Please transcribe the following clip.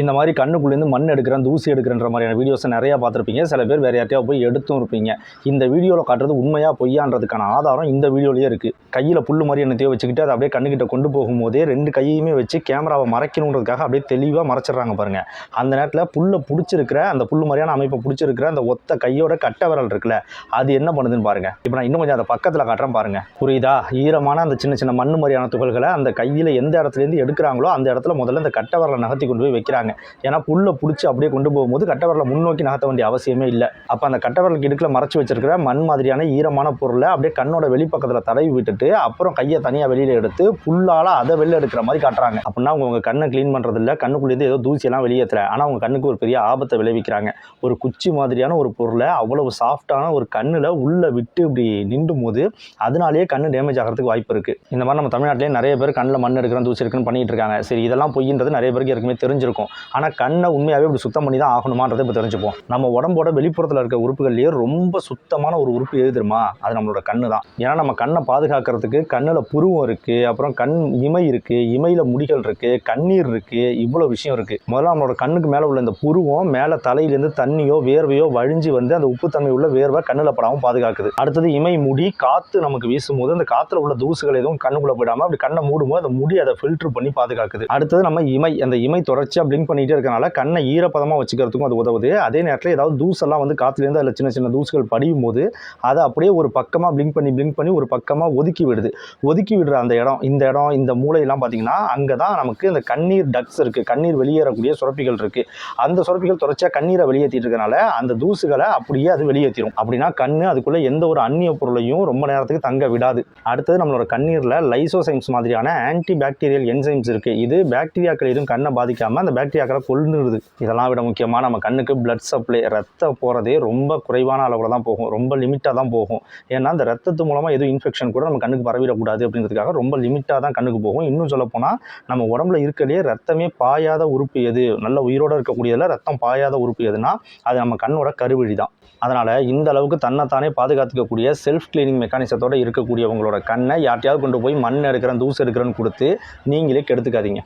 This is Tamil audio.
இந்த மாதிரி கண்ணுக்குள்ளேருந்து மண் எடுக்கிறேன் தூசி எடுக்கிறன்ற மாதிரியான வீடியோஸை நிறையா பார்த்துருப்பீங்க. சில பேர் வேறு யார்ட்டையா போய் எடுத்தும் இருப்பீங்க. இந்த வீடியோவில் காட்டுறது உண்மையாக பொய்யான்றதுக்கான ஆதாரம் இந்த வீடியோலேயே இருக்குது கையில் புல் மாதிரி என்னத்தையோ வச்சுக்கிட்டு அதை அப்படியே கண்ணுக்கிட்ட கொண்டு போகும்போதே ரெண்டு கையுமே வச்சு கேமராவை மறைக்கணுன்றதுக்காக அப்படியே தெளிவாக மறைச்சிடுறாங்க பாருங்கள் அந்த நேரத்தில் புல்லை பிடிச்சிருக்கிற அந்த புல் மாதிரியான அமைப்பை பிடிச்சிருக்கிற அந்த ஒத்த கையோட கட்டை விரல் இருக்குல்ல அது என்ன பண்ணுதுன்னு பாருங்க. இப்போ நான் இன்னும் கொஞ்சம் அதை பக்கத்தில் காட்டுறேன் பாருங்க. புரியுதா? ஈரமான அந்த சின்ன சின்ன மண் மாதிரியான துகள்களை அந்த கையில் எந்த இடத்துலேருந்து எடுக்கிறாங்களோ அந்த இடத்துல முதல்ல அந்த கட்ட விரலை நகர்த்தி கொண்டு போய் வைக்கிறாங்க. ஏன்னா புல்லை பிடிச்சி அப்படியே கொண்டு போகும்போது கட்டவரலை முன்னோக்கி நகர்த்த வேண்டிய அவசியமே இல்லை. அப்போ அந்த கட்டவரலுக்கு இடுக்கில் மறைச்சி வச்சிருக்கிற மண் மாதிரியான ஈரமான பொருளை அப்படியே கண்ணோட வெளிப்பக்கத்தில் தடவி விட்டுட்டு அப்புறம் கையை தனியாக வெளியில் எடுத்து புல்லால் அதை வெளில எடுக்கிற மாதிரி காட்டுறாங்க. அப்படின்னா அவங்க உங்கள் கண்ணை க்ளீன் பண்ணுறது இல்லை கண்ணுக்குள்ளேருந்து ஏதோ தூசியெல்லாம் வெளியேற்றல ஆனால் அவங்க கண்ணுக்கு ஒரு பெரிய ஆபத்தை விளைவிக்கிறாங்க. ஒரு குச்சி மாதிரியான ஒரு பொருளை அவ்வளவு சாஃப்டான ஒரு கண்ணில் உள்ளே விட்டு இப்படி நின்றும் போது அதனாலேயே கண்ணு டேமேஜ் ஆகிறதுக்கு வாய்ப்பு இருக்குது இந்த மாதிரி நம்ம தமிழ்நாட்டிலே நிறைய பேர் கண்ணில் மண் எடுக்கிறோம் தூசி இருக்குன்னு பண்ணிட்டு இருக்காங்க. சரி இதெல்லாம் பொய்ன்றது நிறைய பேருக்கு ஏற்கனவே தெரிஞ்சிருக்கும். ஆனால் கண்ணை உண்மையாகவே இப்படி சுத்தம் பண்ணி தான் ஆகணுமான்றதை இப்போ தெரிஞ்சுப்போம். நம்ம உடம்போட வெளிப்புறத்தில் இருக்க உறுப்புகள்லேயே ரொம்ப சுத்தமான ஒரு உறுப்பு எது தெரியுமா? அது நம்மளோட கண்ணு தான் ஏன்னா நம்ம கண்ணை பாதுகாக்கிறதுக்கு கண்ணில் புருவம் இருக்குது அப்புறம் கண் இமை இருக்குது இமையில் முடிகள் இருக்குது கண்ணீர் இருக்குது இவ்வளோ விஷயம் இருக்குது முதல்ல நம்மளோட கண்ணுக்கு மேலே உள்ள இந்த புருவம் மேலே தலையிலேருந்து தண்ணியோ வேர்வையோ வழிஞ்சு வந்து அந்த உப்புத்தன்மை உள்ள வேர்வை கண்ணில் படாமல் பாதுகாக்குது. அடுத்தது இமை முடி காற்று நமக்கு வீசும்போது அந்த காற்றுல உள்ள தூசுகள் எதுவும் கண்ணுக்குள்ளே போயிடாமல் அப்படி கண்ணை மூடும்போது அந்த முடி அதை ஃபில்டர் பண்ணி பாதுகாக்குது. அடுத்தது நம்ம இமை அந்த இமை தொடர்ச்சி அப்படி பிளிங்க் பண்ணிகிட்டே இருக்கனால கண்ணை ஈரப்பதமாக வச்சுக்கிறதுக்கும் அது உதவுது. அதே நேரத்தில் ஏதாவது தூசெல்லாம் வந்து காற்றுலேருந்து அதில் சின்ன சின்ன தூசுகள் படியும் போது அதை அப்படியே ஒரு பக்கமாக பிளிங்க் பண்ணி பிளிங்க் பண்ணி ஒரு பக்கமாக ஒதுக்கி விடுது. ஒதுக்கி விடுற அந்த இடம் இந்த இடம் இந்த மூளையெல்லாம் பார்த்தீங்கன்னா அங்கே தான் நமக்கு இந்த கண்ணீர் டக்ஸ் இருக்குது கண்ணீர் வெளியேறக்கூடிய சுரப்பிகள் இருக்குது அந்த சுரப்பிகள் தொடர்ச்சியாக கண்ணீரை வெளியேற்றிட்டு இருக்கனால அந்த தூசுகளை அப்படியே அது வெளியேற்றிடும் அப்படின்னா கண் அதுக்குள்ளே எந்த ஒரு அந்நிய பொருளையும் ரொம்ப நேரத்துக்கு தங்க விடாது. அடுத்தது நம்மளோட கண்ணீரில் லைசோசைம்ஸ் மாதிரியான ஆன்டி பாக்டீரியல் என்சைம்ஸ் இருக்குது இது பாக்டீரியாக்கள் எதுவும் கண்ணை பாதிக்காமல் அந்த பாக்டீரியாக்களை கொல்லுறது இதெல்லாம் விட முக்கியமாக நம்ம கண்ணுக்கு பிளட் சப்ளை ரத்தம் போகிறதே ரொம்ப குறைவான அளவில் தான் போகும் ரொம்ப லிமிட்டாக தான் போகும் ஏன்னா அந்த ரத்தத்து மூலமாக எதுவும் இன்ஃபெக்ஷன் கூட நம்ம கண்ணுக்கு பரவிடக்கூடாது அப்படின்றதுக்காக ரொம்ப லிமிட்டாக தான் கண்ணுக்கு போகும் இன்னும் சொல்லப்போனால் நம்ம உடம்புல இருக்கலையே ரத்தமே பாயாத உறுப்பு எது நல்ல உயிரோடு இருக்கக்கூடியதில் ரத்தம் பாயாத உறுப்பு எதுனா அது நம்ம கண்ணோட கருவழி தான் அதனால் இந்த அளவுக்கு தன்னைத்தானே பாதுகாத்துக்கக்கூடிய செல்ஃப் கிளீனிங் மெக்கானிசத்தோடு இருக்கக்கூடியவங்களோட கண்ணை யார்ட்டையாவது கொண்டு போய் மண் எடுக்கிறேன் தூசு எடுக்கிறேன்னு கொடுத்து நீங்களே கெடுத்துக்காதீங்க